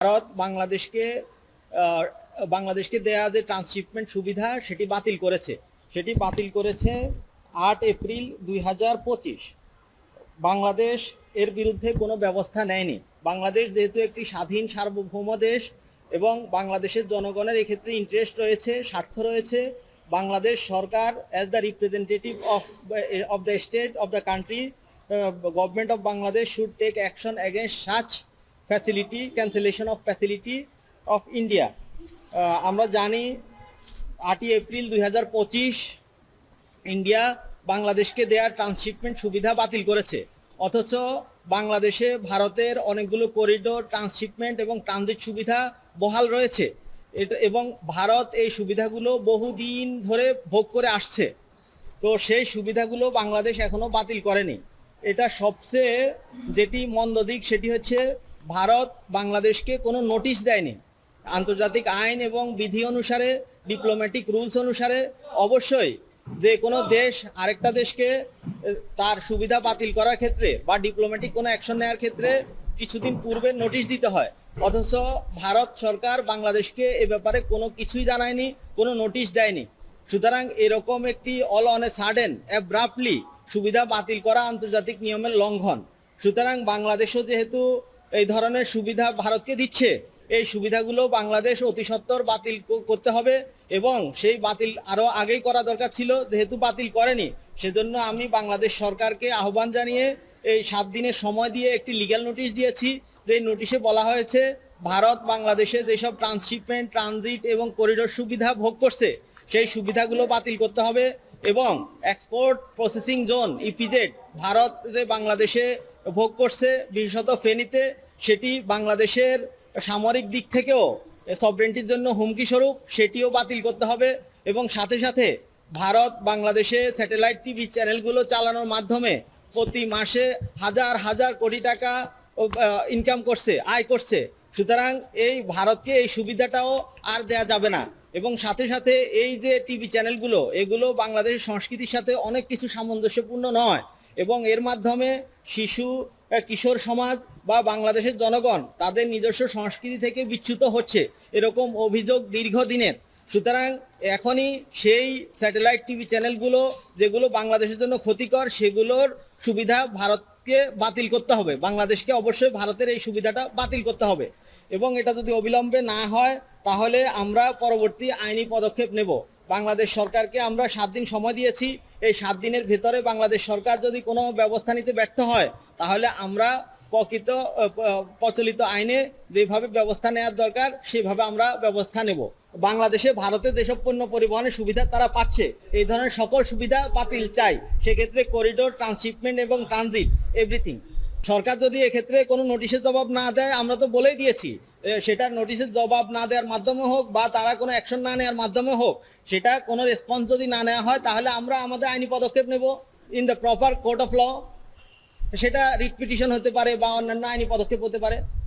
ভারত বাংলাদেশকে বাংলাদেশকে দেয়া যে ট্রান্সশিপমেন্ট সুবিধা সেটি বাতিল করেছে। সেটি বাতিল করেছে আট এপ্রিল দুই হাজার পঁচিশ। বাংলাদেশ এর বিরুদ্ধে কোনো ব্যবস্থা নেয়নি। বাংলাদেশ যেহেতু একটি স্বাধীন সার্বভৌম দেশ এবং বাংলাদেশের জনগণের এক্ষেত্রে ইন্টারেস্ট রয়েছে, স্বার্থ রয়েছে, বাংলাদেশ সরকার as the representative of of the state of the country government of Bangladesh should take action against such facility cancellation of facility of India আমরা জানি আটই এপ্রিল দুই হাজার পঁচিশ ইন্ডিয়া বাংলাদেশকে দেয়া ট্রান্সশিপমেন্ট সুবিধা বাতিল করেছে। অথচ বাংলাদেশে ভারতের অনেকগুলো করিডোর ট্রান্সশিপমেন্ট এবং ট্রানজিট সুবিধা বহাল রয়েছে। এটা এবং ভারত এই সুবিধাগুলো বহুদিন ধরে ভোগ করে আসছে। তো সেই সুবিধাগুলো বাংলাদেশ এখনও বাতিল করেনি। এটা সবচেয়ে যেটি মন্দ দিক, সেটি হচ্ছে ভারত বাংলাদেশকে কোনো নোটিশ দেয়নি। আন্তর্জাতিক আইন এবং বিধি অনুসারে ডিপ্লোম্যাটিক রুলস অনুসারে অবশ্যই যে কোনো দেশ আরেকটা দেশকে তার সুবিধা বাতিল করার ক্ষেত্রে বা ডিপ্লোম্যাটিক কোনো অ্যাকশন নেওয়ার ক্ষেত্রে কিছুদিন পূর্বে নোটিশ দিতে হয়। অথচ ভারত সরকার বাংলাদেশকে এ ব্যাপারে কোনো কিছুই জানায়নি, কোনো নোটিশ দেয়নি। সুতরাং এরকম একটি all on a sudden abruptly সুবিধা বাতিল করা আন্তর্জাতিক নিয়মের লঙ্ঘন। সুতরাং বাংলাদেশও যেহেতু এই ধরনের সুবিধা ভারতকে দিচ্ছে। এই সুবিধাগুলো বাংলাদেশ অতি বাতিল করতে হবে এবং সেই বাতিল আরও আগেই করা দরকার ছিল, যেহেতু বাতিল করেনি। সেজন্য আমি বাংলাদেশ সরকারকে আহ্বান জানিয়ে এই সাত দিনের সময় দিয়ে একটি লিগ্যাল নোটিশ দিয়েছি। যে নোটিশে বলা হয়েছে, ভারত বাংলাদেশে যেসব ট্রান্সশিপমেন্ট ট্রানজিট এবং করিডোর সুবিধা ভোগ করছে, সেই সুবিধাগুলো বাতিল করতে হবে এবং export processing zone EPZ Bharat যে বাংলাদেশে ভোগ করছে, বিশেষত ফেনীতে, সেটি বাংলাদেশের সামরিক দিক থেকেও সবরেন্টির জন্য হুমকি স্বরূপ, সেটিও বাতিল করতে হবে এবং সাথে সাথে ভারত, বাংলাদেশে স্যাটেলাইট টিভি চ্যানেলগুলো চালানোর মাধ্যমে প্রতি মাসে হাজার হাজার কোটি টাকা ইনকাম করছে, আয় করছে। সুতরাং এই ভারতকে এই সুবিধাটাও আর দেয়া যাবে না এবং সাথে সাথে এই যে টিভি চ্যানেলগুলো এগুলো বাংলাদেশের সংস্কৃতির সাথে অনেক কিছু সামঞ্জস্যপূর্ণ নয়। এবং এর মাধ্যমে শিশু কিশোর সমাজ বা বাংলাদেশের জনগণ তাদের নিজস্ব সংস্কৃতি থেকে বিচ্যুত হচ্ছে এরকম অভিযোগ দীর্ঘদিনের। সুতরাং এখনই সেই স্যাটেলাইট টিভি চ্যানেলগুলো যেগুলো বাংলাদেশের জন্য ক্ষতিকর, সেগুলোর সুবিধা ভারতকে বাতিল করতে হবে। বাংলাদেশকে অবশ্যই ভারতের এই সুবিধাটা বাতিল করতে হবে। এবং এটা যদি অবিলম্বে না হয়, তাহলে আমরা পরবর্তী আইনি পদক্ষেপ নেব। বাংলাদেশ সরকারকে আমরা সাত দিন সময় দিয়েছি। এই সাত দিনের ভেতরে বাংলাদেশ সরকার যদি কোনো ব্যবস্থা নিতে ব্যর্থ হয়, তাহলে আমরা প্রকৃত প্রচলিত আইনে যেভাবে ব্যবস্থা নেওয়ার দরকার, সেভাবে আমরা ব্যবস্থা নেব। বাংলাদেশে ভারতে যেসব পণ্য পরিবহনের সুবিধা তারা পাচ্ছে, এই ধরনের সকল সুবিধা বাতিল চাই। সেক্ষেত্রে করিডোর ট্রান্সশিপমেন্ট এবং ট্রানজিট এভরিথিং সরকার যদি এক্ষেত্রে কোনো নোটিশের জবাব না দেয়, আমরা তো বলেই দিয়েছি সেটা নোটিশের জবাব না দেওয়ার মাধ্যমে হোক বা তারা কোনো অ্যাকশন না নেওয়ার মাধ্যমে হোক, সেটা কোনো রেসপন্স যদি না নেওয়া হয়, তাহলে আমরা আমাদের আইনি পদক্ষেপ নেব in the proper court of law সেটা রিট পিটিশন হতে পারে বা অন্যান্য আইনি পদক্ষেপ হতে পারে।